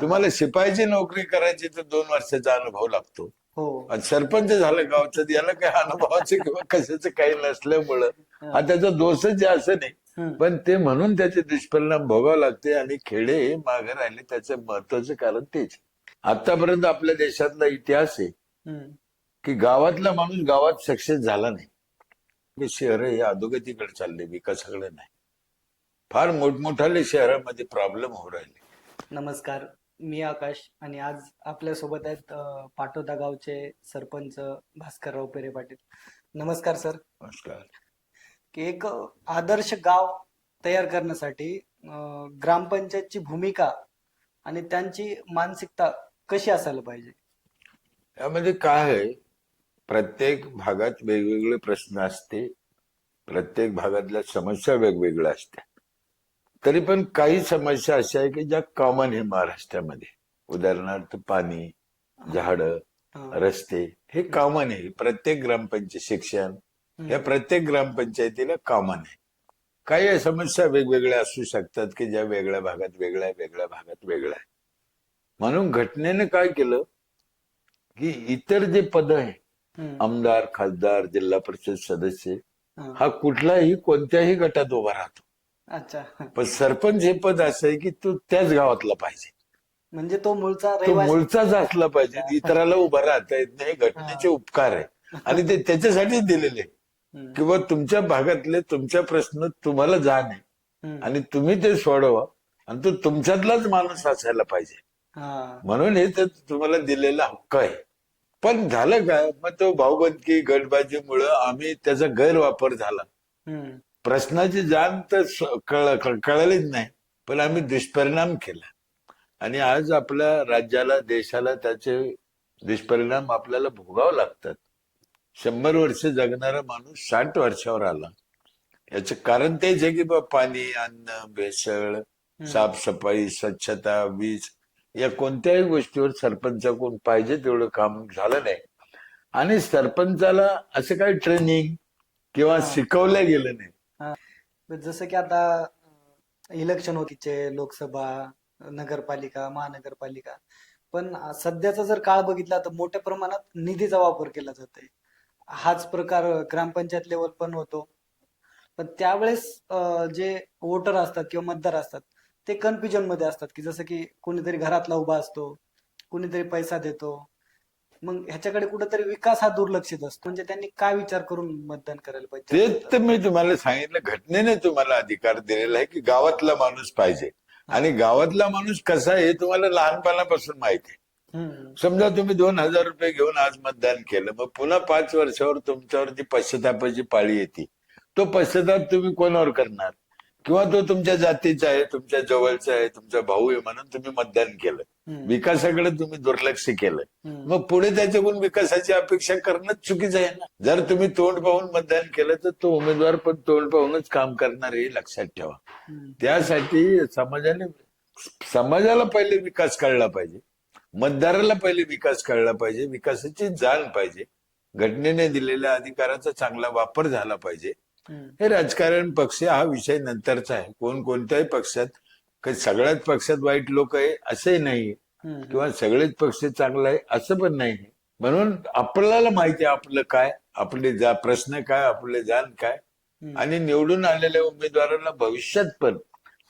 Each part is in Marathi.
तुम्हाला शिपायाची नोकरी करायची तर दोन वर्षाचा अनुभव लागतो. हो. आणि सरपंच झालं गावचं याला काही अनुभवाचं किंवा कशाचं काही नसल्यामुळं. हा. त्याचा दोषच आहे असं नाही. पण ते म्हणून त्याचे दुष्परिणाम भोगावे लागते आणि खेडे हे मागे राहिले त्याचं महत्वाचं कारण तेच. आतापर्यंत आपल्या देशातला इतिहास आहे. की गावातला माणूस गावात सक्सेस झाला नाही. शहर हे अधोगतीकडे चालले विकासाकडे नाही. फार मोठमोठाले शहरामध्ये प्रॉब्लेम होऊ राहिले. नमस्कार. मी आकाश आणि आज आपल्यासोबत आहेत अ, पाटोदा गावचे सरपंच भास्करराव पेरे पाटील. नमस्कार सर. नमस्कार. की एक आदर्श गाव तयार करण्यासाठी अ, ग्रामपंचायतची भूमिका आणि त्यांची मानसिकता कशी असायला पाहिजे? यामध्ये काय आहे? प्रत्येक भागात वेगवेगळे प्रश्न असते. प्रत्येक भागातल्या समस्या वेगवेगळ्या असत्या तरी पण काही समस्या अशा आहे की ज्या कॉमन आहे महाराष्ट्रामध्ये. उदाहरणार्थ पाणी झाडं रस्ते हे कॉमन आहे. प्रत्येक ग्रामपंचायत शिक्षण या प्रत्येक ग्रामपंचायतीला कॉमन आहे. काही समस्या वेगवेगळ्या असू शकतात की ज्या वेगळ्या भागात वेगळ्या वेगळ्या भागात वेगळ्या आहे म्हणून घटनेने काय केलं की इतर जे पद आहे. आमदार खासदार जिल्हा परिषद सदस्य हा कुठलाही कोणत्याही गटात उभा राहतो. अच्छा. पण सरपंच हे पद असं आहे की तो त्याच गावातला पाहिजे. म्हणजे तो मूळचा तो रहिवासी. मूळचाच असला पाहिजे इतराला उभा राहता येत नाही हे घटनेचे उपकार आहे. आणि ते त्याच्यासाठीच दिलेले आहे. हम्म. किंवा तुमच्या भागातले तुमच्या प्रश्न तुम्हाला जाण आहे. हम्म. आणि तुम्ही ते सोडवा आणि तो तुमच्यातलाच माणूस असायला पाहिजे. हा. म्हणून हे तर तुम्हाला दिलेला हक्क आहे. पण झालं काय मग तो भाऊबंदकी गटबाजीमुळं आम्ही त्याचा गैरवापर झाला. हम्म. प्रश्नाची जाण तर कळलीच नाही. पण आम्ही दुष्परिणाम केला. आणि आज आपल्या राज्याला देशाला त्याचे दुष्परिणाम आपल्याला भोगावे लागतात. शंभर वर्ष जगणारा माणूस साठ वर्षावर आला. याचं कारण तेच आहे की बा पाणी अन्न भेसळ साफसफाई स्वच्छता वीज या कोणत्याही गोष्टीवर सरपंचाकडून पाहिजे तेवढं काम झालं नाही. आणि सरपंचाला असं काही ट्रेनिंग किंवा शिकवलं गेलं नाही. जसं की आता इलेक्शन होतीचे लोकसभा नगरपालिका महानगरपालिका. पण सध्याचा जर काळ बघितला तर मोठ्या प्रमाणात निधीचा वापर केला जातोय. हाच प्रकार ग्रामपंचायत लेवल पण होतो. पण त्यावेळेस जे वोटर असतात किंवा मतदार असतात ते कन्फ्युजनमध्ये असतात की जसं की कोणीतरी घरातला उभा असतो कोणीतरी पैसा देतो मग ह्याच्याकडे कुठेतरी विकास हा दुर्लक्षित असतो. म्हणजे त्यांनी काय विचार करून मतदान करायला पाहिजे? तेच तर मी तुम्हाला सांगितलं घटनेने तुम्हाला अधिकार दिलेला आहे की गावातला माणूस पाहिजे. आणि गावातला माणूस कसा आहे हे तुम्हाला लहानपणापासून माहिती आहे. समजा तुम्ही दोन हजार रुपये घेऊन आज मतदान केलं मग पुन्हा पाच वर्षावर तुमच्यावर जी पश्चातापाची पाळी येते. तो पश्चाताप तुम्ही कोणावर करणार? किंवा तो तुमच्या जातीचा आहे तुमच्या जवळचा आहे तुमचा भाऊ आहे म्हणून तुम्ही मतदान केलं. विकासाकडे तुम्ही दुर्लक्ष केलं. मग पुढे त्याच्याकडून विकासाची अपेक्षा करणंच चुकीचं आहे ना जर तुम्ही तोंड पाहून मतदान केलं तर तो उमेदवार पण तोंड पाहूनच काम करणार हे लक्षात ठेवा. त्यासाठी समाजाने समाजाला पहिले विकास कळला पाहिजे मतदाराला पहिले विकास कळला पाहिजे विकासाची जाण पाहिजे घटनेने दिलेल्या अधिकाराचा चांगला वापर झाला पाहिजे. हे राजकारण पक्ष हा विषय नंतरचा आहे कोण कोणत्याही पक्षात काही सगळ्याच पक्षात वाईट लोक आहे असंही नाही. किंवा सगळेच पक्ष चांगला आहे असं पण नाही म्हणून आपल्याला माहिती आहे आपलं काय आपले जा प्रश्न काय आपले जाण काय. आणि निवडून आलेल्या उमेदवाराला भविष्यात पण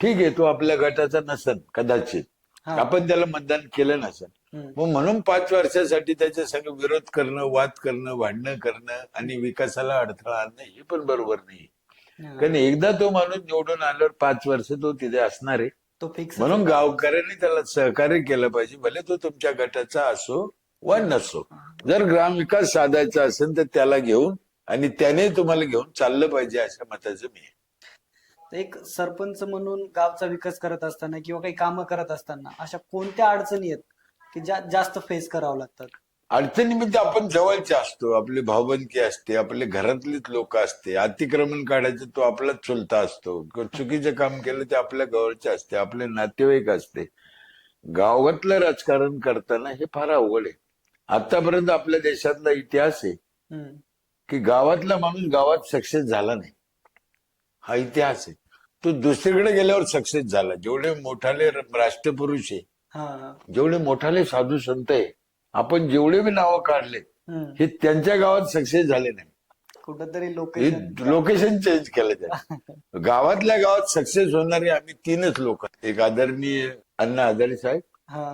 ठीक आहे तो आपल्या गटाचा नसन कदाचित. आपण त्याला मतदान केलं हम्म. मग म्हणून पाच वर्षासाठी त्याच्या संग विरोध करणं वाद करणं भांडणं करणं आणि विकासाला अडथळा आणणं हे पण बरोबर नाही. कारण एकदा तो माणूस निवडून आल्यावर पाच वर्ष तो तिथे असणार आहे. तो फिक्स म्हणून गावकऱ्यांनी त्याला सहकार्य केलं पाहिजे. भले तो तुमच्या गटाचा असो वा नसो. जर ग्रामविकास साधायचा असेल तर त्याला घेऊन आणि त्याने तुम्हाला घेऊन चाललं पाहिजे अशा मताचं मी आहे. एक सरपंच म्हणून गावचा विकास करत असताना किंवा काही कामं करत असताना अशा कोणत्या अडचणी आहेत की ज्या जास्त फेस करावं लागतात? अडचणी म्हणजे आपण जवळचे असतो आपली भावबंदकी असते आपले घरातलीच लोक असते अतिक्रमण काढायचं तो आपलाच चुलता असतो चुकीचं काम केलं ते आपल्या जवळचे असते आपले नातेवाईक असते. गावातलं राजकारण करताना हे फार अवघड आहे. आतापर्यंत आपल्या देशातला इतिहास आहे. की गावातला माणूस गावात सक्सेस झाला नाही. हा इतिहास आहे. तो दुसरीकडे गेल्यावर सक्सेस झाला. जेवढे मोठाले राष्ट्रपुरुष आहे जेवढे मोठाले साधू संत आहे आपण जेवढे बी नावं काढले. हे त्यांच्या गावात सक्सेस झाले नाही. कुठंतरी हे लोकेशन लोकेशन चेंज केलं त्याने. गावातल्या गावात सक्सेस होणारे आम्ही तीनच लोक एक आदरणीय अण्णा हजारे साहेब.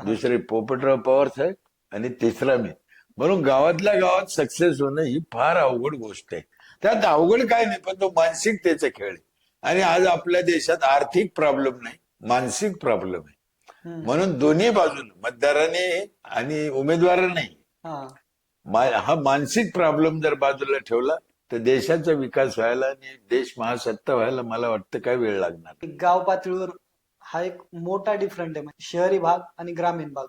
दुसरे पोपटराव पवार साहेब आणि तिसरा मी. म्हणून गावातल्या गावात सक्सेस होणं ही फार अवघड गोष्ट आहे. त्यात अवघड काय नाही पण तो मानसिकतेचा खेळ आहे. आणि आज आपल्या देशात आर्थिक प्रॉब्लेम नाही मानसिक प्रॉब्लेम आहे. म्हणून दोन्ही बाजून मतदाराने आणि उमेदवाराने हा. हा मानसिक प्रॉब्लेम जर बाजूला ठेवला तर देशाचा विकास व्हायला आणि देश महासत्ता व्हायला मला वाटतं काय वेळ लागणार. गाव पातळीवर हा एक मोठा डिफरंट आहे. म्हणजे शहरी भाग आणि ग्रामीण भाग.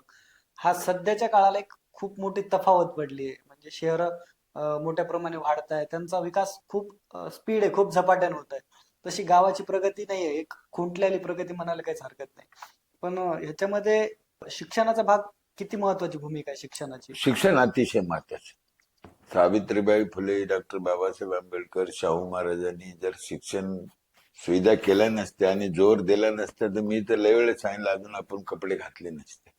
हा सध्याच्या काळाला एक खूप मोठी तफावत पडली आहे. म्हणजे शहर मोठ्या प्रमाणे वाढत आहे त्यांचा विकास खूप स्पीड आहे. खूप झपाट्याने होत आहे. तशी गावाची प्रगती नाही आहे एक खुंटलेली प्रगती म्हणायला काहीच हरकत नाही. पण ह्याच्यामध्ये शिक्षणाचा भाग किती महत्वाची भूमिका आहे शिक्षणाची? शिक्षण अतिशय महत्वाचं. सावित्रीबाई फुले डॉक्टर बाबासाहेब आंबेडकर शाहू महाराजांनी जर शिक्षण सुविधा केल्या नसत्या आणि जोर दिला नसता तर मी तर लय वेळ सांगितलं अजून आपण कपडे घातले नसते.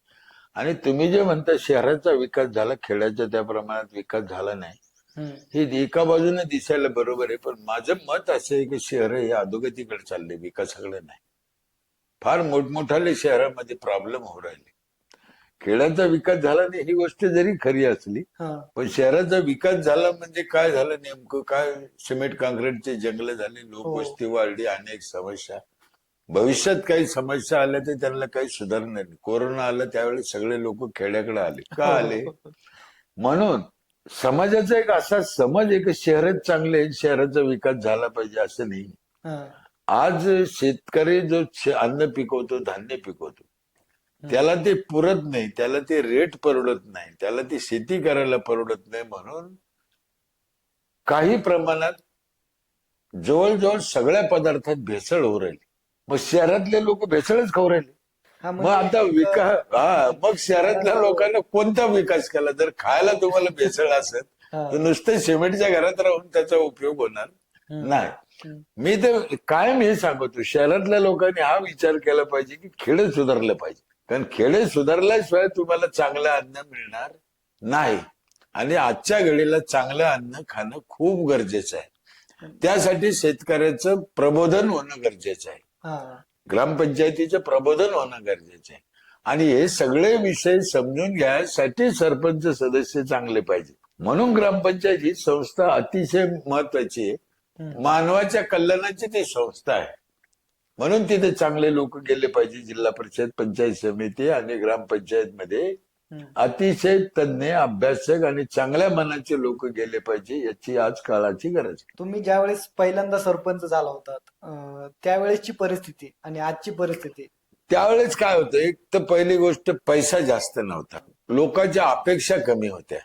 आणि तुम्ही जे म्हणता शहराचा विकास झाला खेड्याचा त्या प्रमाणात विकास झाला नाही हे एका बाजूने दिसायला बरोबर आहे पण माझं मत असं आहे की शहर हे अधोगतीकडे चालले विकासाकडे नाही. फार मोठमोठाले शहरामध्ये प्रॉब्लेम होऊ राहिले. खेड्याचा विकास झाला नाही ही गोष्ट जरी खरी असली हा. पण शहराचा विकास झाला म्हणजे काय झालं नेमकं? काय सिमेंट काँक्रीटचे जंगल झाले हो. लोकवस्ती वाढली अनेक समस्या. भविष्यात काही समस्या आल्या तर त्यांना काही सुधारणार नाही. कोरोना आला त्यावेळेस सगळे लोक खेड्याकडे आले. का आले? म्हणून समाजाचा एक असा समज आहे की शहरच चांगले आहे शहराचा विकास झाला पाहिजे असं नाही. आज शेतकरी जो अन्न पिकवतो धान्य पिकवतो त्याला ते पुरत नाही त्याला ते रेट परवडत नाही त्याला ती शेती करायला परवडत नाही म्हणून काही प्रमाणात जवळजवळ सगळ्या पदार्थात भेसळ होऊ राहिली. मग शहरातले लोक भेसळच खाऊ राहिले. मग म्हणजे आता विकास हा मग शहरातल्या लोकांना कोणता विकास केला? जर खायला तुम्हाला भेसळ असेल. तर नुसतं सिमेंटच्या घरात राहून त्याचा उपयोग होणार. नाही. मी तर कायम हे सांगतो शहरातल्या लोकांनी हा विचार केला पाहिजे की खेडे सुधारलं पाहिजे. कारण खेडे सुधारल्याशिवाय तुम्हाला चांगलं अन्न मिळणार नाही. आणि आजच्या घडीला चांगलं अन्न खाणं खूप गरजेचं आहे. त्यासाठी शेतकऱ्याचं प्रबोधन होणं गरजेचं आहे. ग्रामपंचायतीचं प्रबोधन होणं गरजेचं आहे आणि हे सगळे विषय समजून घ्यायसाठी सरपंच सदस्य चांगले पाहिजे म्हणून ग्रामपंचायत ही संस्था अतिशय महत्वाची आहे. मानवाच्या कल्याणाची ती संस्था आहे म्हणून तिथे चांगले लोक गेले पाहिजे जिल्हा परिषद पंचायत समिती आणि ग्रामपंचायत मध्ये. अतिशय तज्ञ अभ्यासक आणि चांगल्या मनाचे लोक गेले पाहिजे याची आज काळाची गरज तुम्ही ज्यावेळेस पहिल्यांदा सरपंच झाला होतात अं, त्यावेळेसची परिस्थिती आणि आजची परिस्थिती? त्यावेळेस काय होतं एक तर पहिली गोष्ट पैसा जास्त नव्हता. लोकांच्या अपेक्षा कमी होत्या.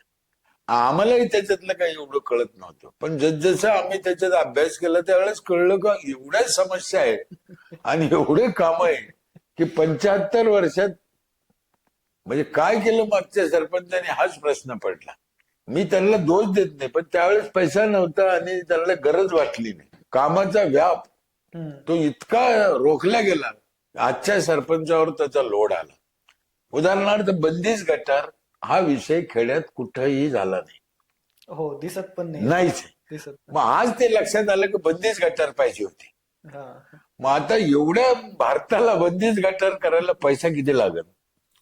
आम्हालाही त्याच्यातलं काही एवढं कळत नव्हतं. पण जसजसं आम्ही त्याच्यात अभ्यास केला त्यावेळेस कळलं का एवढ्या समस्या आहेत आणि एवढे काम आहे की पंच्याहत्तर वर्षात म्हणजे काय केलं मागच्या सरपंचाने हाच प्रश्न पडला. मी त्यांना दोष देत नाही पण त्यावेळेस पैसा नव्हता आणि त्यांना गरज वाटली नाही. कामाचा व्याप. तो इतका रोखला गेला. आजच्या सरपंचावर त्याचा लोड आला. उदाहरणार्थ बंदिश गटार हा विषय खेड्यात कुठंही झाला नाही. हो दिसत पण नाही. नाहीच. दिसत मग आज ते लक्षात आलं की बंदिश गटार पाहिजे होती. हा. मग आता एवढ्या भारताला बंदिश गटार करायला पैसा किती लागल?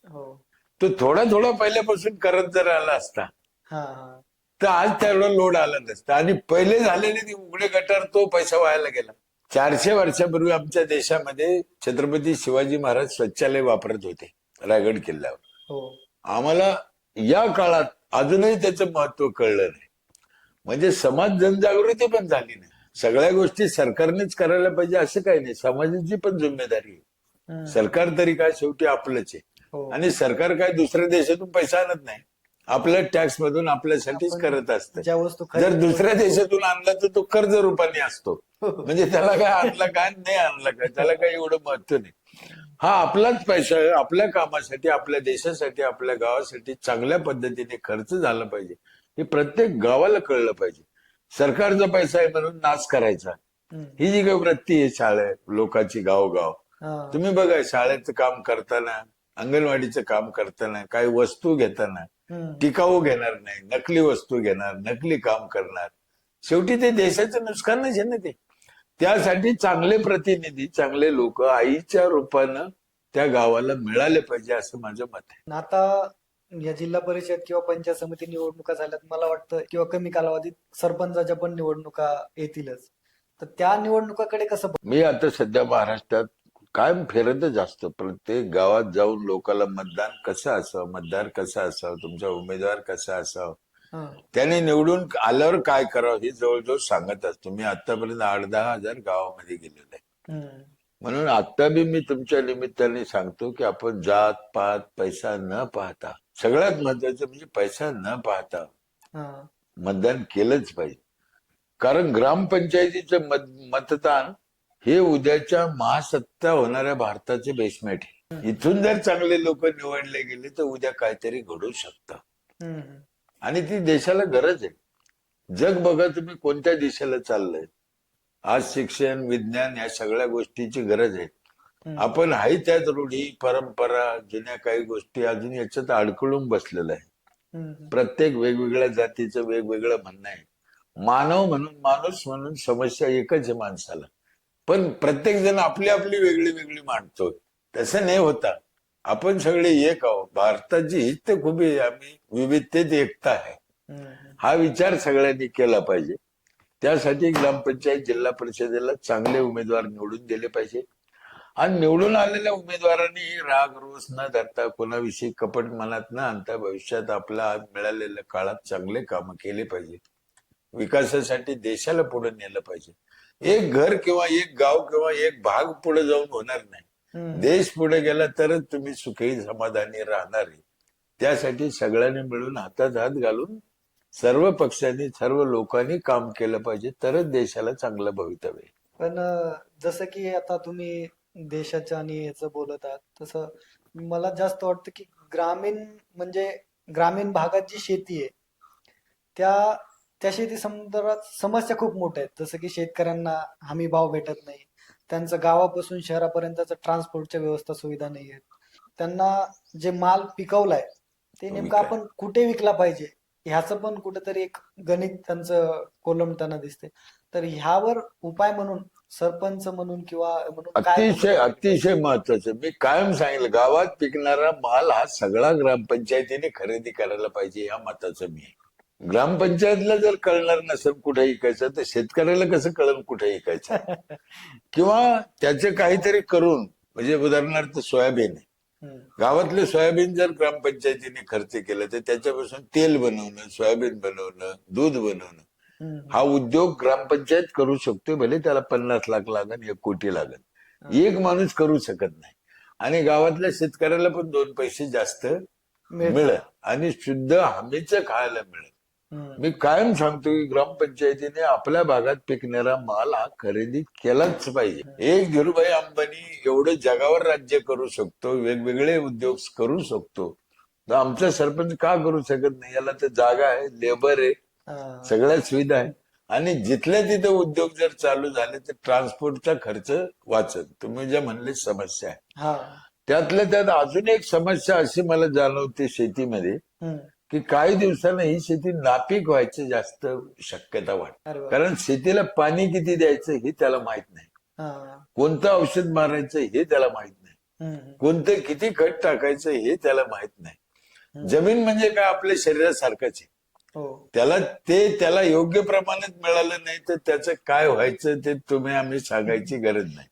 हो. तो थोडा थोडा पहिल्यापासून करत जर आला असता तर आज तेवढा लोड आला नसता आणि पहिले झालेले ते उघडे गटार तो पैसा व्हायला गेला. चारशे वर्षापूर्वी आमच्या देशामध्ये छत्रपती शिवाजी महाराज स्वच्छालय वापरत होते रायगड किल्ल्यावर. हो. आम्हाला या काळात अजूनही त्याचं महत्त्व कळलं नाही. म्हणजे समाज जनजागृती पण झाली नाही. सगळ्या गोष्टी सरकारनेच करायला पाहिजे असं काही नाही. समाजाची पण जिम्मेदारी आहे. सरकार तरी काय शेवटी आपलंच आहे. आणि सरकार काय दुसऱ्या देशातून पैसा आणत नाही. आपल्या टॅक्स मधून आपल्यासाठीच करत असतं. ज्या वस्तू जर दुसऱ्या देशातून आणला तर तो कर्ज रूपाने असतो. करतो, म्हणजे त्याला काय आणला काय नाही आणला काय त्याला काही एवढं महत्त्व नाही. हा आपलाच पैसा आहे आपल्या कामासाठी आपल्या देशासाठी आपल्या गावासाठी चांगल्या पद्धतीने खर्च झाला पाहिजे. हे प्रत्येक गावाला कळलं पाहिजे. सरकारचा पैसा आहे म्हणून नाश करायचा. ही जी काही वृत्ती आहे शाळेत लोकांची गावगाव. हा. तुम्ही बघा शाळेचं काम करताना अंगणवाडीचं काम करताना काही वस्तू घेताना. टिकाऊ घेणार नाही नकली वस्तू घेणार नकली काम करणार. शेवटी ते देशाचं नुकसानच आहे ना ते. त्यासाठी चांगले प्रतिनिधी चांगले लोक आईच्या रूपानं त्या गावाला मिळाले पाहिजे असं माझं मत आहे. आता या जिल्हा परिषद किंवा पंचायत समिती निवडणुका झाल्यात मला वाटतं किंवा कमी कालावधीत सरपंचाच्या पण निवडणुका येतीलच. तर त्या निवडणुकाकडे कसं मी आता सध्या महाराष्ट्रात कायम फिरतच असतो. प्रत्येक गावात जाऊन लोकांना मतदान कसं असावं? मतदार कसा असावं? तुमचा उमेदवार कसा असावं? हं. त्याने निवडून आल्यावर काय करावं हे जवळजवळ सांगत असतो. मी आतापर्यंत आठ दहा हजार गावामध्ये गेलेलो. आहे. म्हणून आता बी मी तुमच्या निमित्ताने सांगतो की आपण जात पात पैसा न पाहता सगळ्यात महत्वाचं म्हणजे पैसा न पाहता. मतदान केलंच पाहिजे. कारण ग्रामपंचायतीचं मत मतदान हे उद्याच्या महासत्ता होणाऱ्या भारताचे बेसमेंट आहे. इथून जर चांगले लोक निवडले गेले तर उद्या काहीतरी घडू शकतं. हम्म. आणि ती देशाला गरज आहे. जग बघा तुम्ही कोणत्या दिशेला चाललंय. आज शिक्षण विज्ञान या सगळ्या गोष्टीची गरज आहे. आपण हाही त्याच रूढी परंपरा जुन्या काही गोष्टी अजून याच्यात अडकळून बसलेलं आहे. प्रत्येक वेगवेगळ्या जातीचं वेगवेगळं म्हणणं आहे. मानव म्हणून माणूस म्हणून समस्या एकच आहे माणसाला. पण प्रत्येक जण आपली आपली वेगळी वेगळी मांडतो तसं नाही होता. आपण सगळे एक आहोत भारताची हीच तर खूप आम्ही विविधतेत एकता आहे. हा विचार सगळ्यांनी केला पाहिजे. त्यासाठी ग्रामपंचायत जिल्हा परिषदेला चांगले उमेदवार निवडून दिले पाहिजे. आणि निवडून आलेल्या उमेदवारांनी राग रोष न धरता कोणाविषयी कपट मनात न आणता भविष्यात आपल्या आज मिळालेल्या काळात चांगले काम केले पाहिजे. विकासासाठी देशाला पुढे नेलं पाहिजे. एक घर किंवा एक गाव किंवा एक भाग पुढे जाऊन होणार नाही. देश पुढे गेला तरच तुम्ही सुखी समाधानी राहणार त्यासाठी सगळ्यांनी मिळून हातात हात घालून सर्व पक्षांनी सर्व लोकांनी काम केलं पाहिजे तरच देशाला चांगलं भवितव्य. पण जसं की आता तुम्ही देशाच्या आणि याचं बोलत आहात तसं मला जास्त वाटतं की ग्रामीण म्हणजे ग्रामीण भागात जी शेती आहे त्या त्या शेती संदर्भात समस्या खूप मोठ्या आहेत. जसं की शेतकऱ्यांना हमी भाव भेटत नाही. त्यांचं गावापासून शहरापर्यंतचं ट्रान्सपोर्टच्या व्यवस्था सुविधा नाही आहेत. त्यांना जे माल पिकवलाय ते नेमकं. आपण कुठे विकला पाहिजे? ह्याचं पण कुठेतरी एक गणित त्यांचं कोलमताना दिसते तर ह्यावर उपाय म्हणून सरपंच म्हणून किंवा म्हणून काय अतिशय अतिशय महत्वाचं मी कायम सांगितलं गावात पिकणारा माल हा सगळा ग्रामपंचायतीने खरेदी करायला पाहिजे या मताचं मी. आहे. ग्रामपंचायतला जर कळणार नसेल कुठे विकायचं तर शेतकऱ्याला कसं कळण कुठे विकायचं किंवा त्याचे काहीतरी करून म्हणजे उदाहरणार्थ सोयाबीन गावातले सोयाबीन जर ग्रामपंचायतीने खर्च केलं तर त्याच्यापासून तेल बनवणं सोयाबीन बनवणं दूध बनवणं. हा उद्योग ग्रामपंचायत करू शकतो भले त्याला पन्नास लाख लागन एक कोटी लागन. एक माणूस करू शकत नाही. आणि गावातल्या शेतकऱ्याला पण दोन पैसे जास्त मिळतं. आणि शुद्ध हमीचं खायला मिळत मी कायम सांगतो की ग्रामपंचायतीने आपल्या भागात पिकणारा माल हा खरेदी केलाच पाहिजे. एक धीरूभाई अंबानी एवढं जगावर राज्य करू शकतो वेगवेगळे उद्योग करू शकतो. तर आमचा सरपंच का करू शकत नाही? याला तर जागा आहे लेबर आहे सगळ्या सुविधा आहे. आणि जिथल्या तिथे उद्योग जर चालू झाले तर ट्रान्सपोर्टचा खर्च वाचत तुम्ही जे म्हणले समस्या आहे. त्यातल्या त्यात अजून एक समस्या अशी मला जाणवते शेतीमध्ये. की काही दिवसानं ही शेती नापीक व्हायची जास्त शक्यता वाटते. कारण शेतीला पाणी किती द्यायचं हे त्याला माहीत नाही. कोणतं औषध मारायचं हे त्याला माहीत नाही. कोणतं किती खत टाकायचं हे त्याला माहीत नाही. जमीन म्हणजे काय? आपल्या शरीरासारखंच आहे. हो. त्याला ते त्याला योग्य प्रमाणात मिळालं नाही तर त्याचं काय व्हायचं ते तुम्ही आम्ही सांगायची गरज नाही.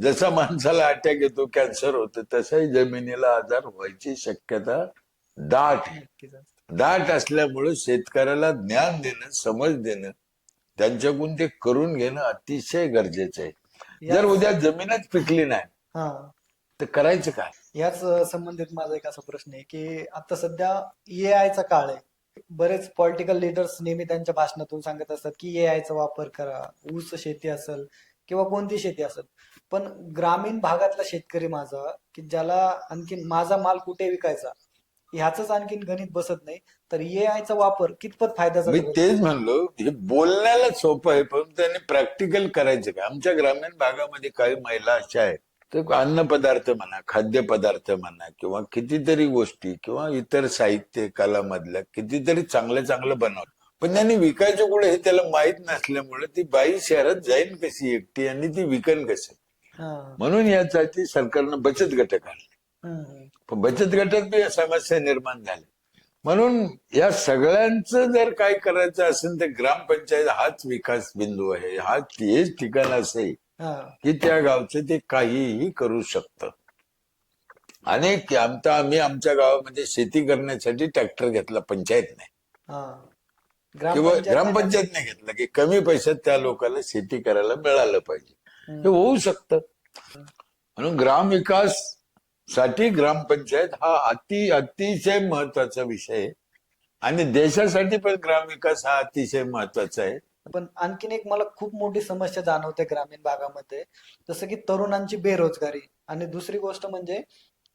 जसा माणसाला अटॅक येतो कॅन्सर होतं तसंही जमिनीला आजार व्हायची शक्यता दाट. दाट असल्यामुळे शेतकऱ्याला ज्ञान देणं समज देणं त्यांच्याकडून ते करून घेणं अतिशय गरजेचं आहे. जर उद्या जमीनच पिकली नाही हा. तर करायचं काय? याच संबंधित माझा एक असा प्रश्न आहे की आता सध्या AI चा काळ आहे. बरेच पॉलिटिकल लिडर्स नेहमी त्यांच्या भाषणातून सांगत असतात की AI चा वापर करा ऊस शेती असेल किंवा कोणती शेती असेल. पण ग्रामीण भागातला शेतकरी माझा की ज्याला आणखीन माझा माल कुठे विकायचा? ह्याच आणखीन गणित बसत नाही. तर AI चा वापर कितपत फायद्याचा मी? तेच म्हणलो हे बोलण्याला सोपं आहे पण त्यांनी प्रॅक्टिकल करायचं काय आमच्या ग्रामीण भागामध्ये काही महिला अशा आहेत तर अन्नपदार्थ म्हणा खाद्यपदार्थ म्हणा किंवा कितीतरी गोष्टी किंवा इतर साहित्य कलामधल्या कितीतरी चांगलं चांगलं बनवलं. पण त्यांनी विकायचं कुठे हे त्याला माहीत नसल्यामुळे ती बाई शहरात जाईन कशी एकटी आणि ती विकन कशी? हा. म्हणून यासाठी सरकारनं बचत गट काढले. बचत गटात समस्या निर्माण झाल्या. म्हणून या सगळ्यांचं जर काय करायचं असेल तर ग्रामपंचायत हाच विकास बिंदू आहे. हा हेच ठिकाण असे. की त्या गावचं ते काहीही करू शकतं. अनेक आमचा आम्ही आमच्या गावामध्ये शेती करण्यासाठी ट्रॅक्टर घेतला पंचायतने. किंवा ग्रामपंचायत- ग्रामपंचायतने घेतला की कमी पैशात त्या लोकांना शेती करायला मिळालं पाहिजे. हे होऊ शकतं. म्हणून ग्रामविकास साठी ग्रामपंचायत हा अति अतिशय महत्त्वाचा विषय आहे. आणि देशासाठी पण ग्रामविकास हा अतिशय महत्त्वाचा आहे. पण आणखीन एक मला खूप मोठी समस्या जाणवते ग्रामीण भागामध्ये. जसं की तरुणांची बेरोजगारी आणि दुसरी गोष्ट म्हणजे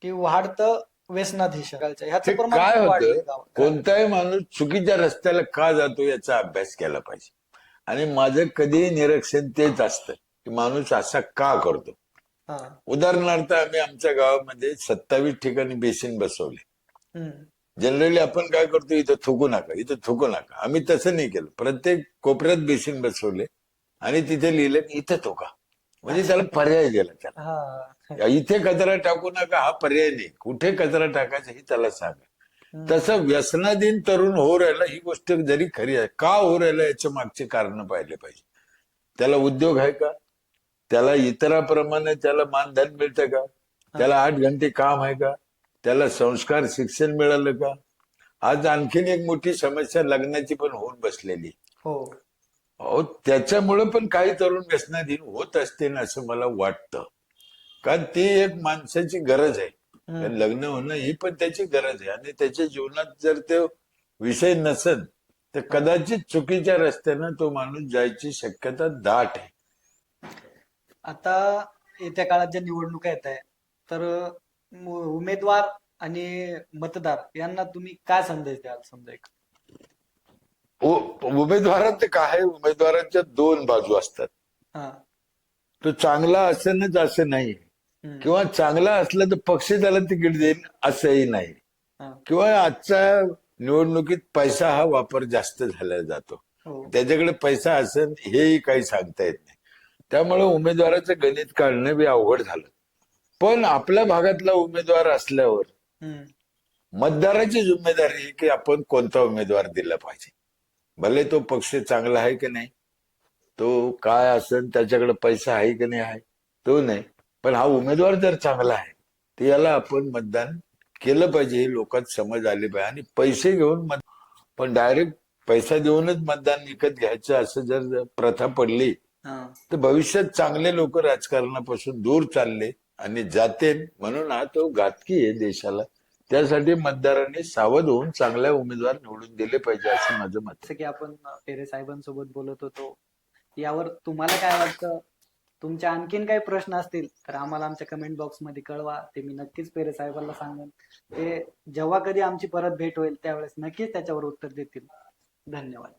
की वाढतं व्यसनाधीश. ह्याचं ते प्रमाण काय होतं. कोणताही माणूस चुकीच्या रस्त्याला का जातो याचा अभ्यास केला पाहिजे. आणि माझं कधीही निरीक्षण तेच असतं की माणूस असा का करतो. उदाहरणार्थ आम्ही आमच्या गावामध्ये सत्तावीस ठिकाणी बेसिन बसवले. जनरली आपण काय करतो इथं थुकू नका इथं थुकू नका. आम्ही तसं नाही केलं. प्रत्येक कोपऱ्यात बेसिन बसवले आणि तिथे लिहिलं इथं थुका. म्हणजे त्याला पर्याय गेला त्याला. इथे कचरा टाकू नका हा पर्याय नाही. कुठे कचरा टाकायचा हे त्याला सांगा. तसं व्यसनाधीन तरुण हो राहिला ही गोष्ट जरी खरी आहे का हो राहिला याच्या मागचे कारण पाहिले पाहिजे. त्याला उद्योग आहे का? त्याला इतराप्रमाणे त्याला मानधन मिळतं का? त्याला आठ घंटे काम आहे का? त्याला संस्कार शिक्षण मिळालं का? आज आणखीन एक मोठी समस्या लग्नाची पण होऊन बसलेली. हो. त्याच्यामुळे पण काही तरुण व्यसनाधीन होत असतील असं मला वाटतं. कारण ती एक माणसाची गरज आहे. लग्न होणं ही पण त्याची गरज आहे. आणि त्याच्या जीवनात जर ते विषय नसेल तर कदाचित चुकीच्या रस्त्यानं तो माणूस जायची शक्यता दाट आहे. आता येत्या काळात ज्या निवडणुका येत आहे तर म- उमेदवार आणि मतदार यांना तुम्ही काय संदेश द्याल समजा एक? उ- उमेदवारांचं काय आहे? उमेदवारांच्या दोन बाजू असतात. हा. तो चांगला असेलच असं नाही. हम्म. किंवा चांगला असला तर पक्ष त्याला तिकीट देईल असंही नाही. हा. किंवा आजच्या निवडणुकीत पैसा हा वापर जास्त झाला जातो. हो. त्याच्याकडे पैसा असेल हेही काही सांगता येत नाही. त्यामुळे उमेदवाराचं गणित काढणं बी अवघड झालं पण आपल्या भागातला उमेदवार असल्यावर हम्म. मतदाराची जिम्मेदारी आहे की आपण कोणता उमेदवार दिला पाहिजे भले तो पक्ष चांगला आहे की नाही तो काय असेल त्याच्याकडे पैसा आहे की नाही आहे तो नाही पण हा उमेदवार जर चांगला आहे तर याला आपण मतदान केलं पाहिजे हे लोकांत समज आली पाहिजे आणि पैसे घेऊन मत पण डायरेक्ट पैसा देऊनच मतदान विकत घ्यायचं असं जर प्रथा पडली. तर भविष्यात चांगले लोक राजकारणापासून दूर चालले आणि जाते म्हणून हा तो घातकी आहे देशाला. त्यासाठी मतदारांनी सावध होऊन चांगल्या उमेदवार निवडून दिले पाहिजे असं माझं मत. जसं की आपण पेरे साहेबांसोबत बोलत होतो यावर तुम्हाला काय वाटतं? तुमचे आणखीन काही प्रश्न असतील तर आम्हाला आमच्या कमेंट बॉक्समध्ये कळवा. ते मी नक्कीच पेरे साहेबांना सांगेन. ते जेव्हा कधी आमची परत भेट होईल त्यावेळेस नक्कीच त्याच्यावर उत्तर देतील. धन्यवाद.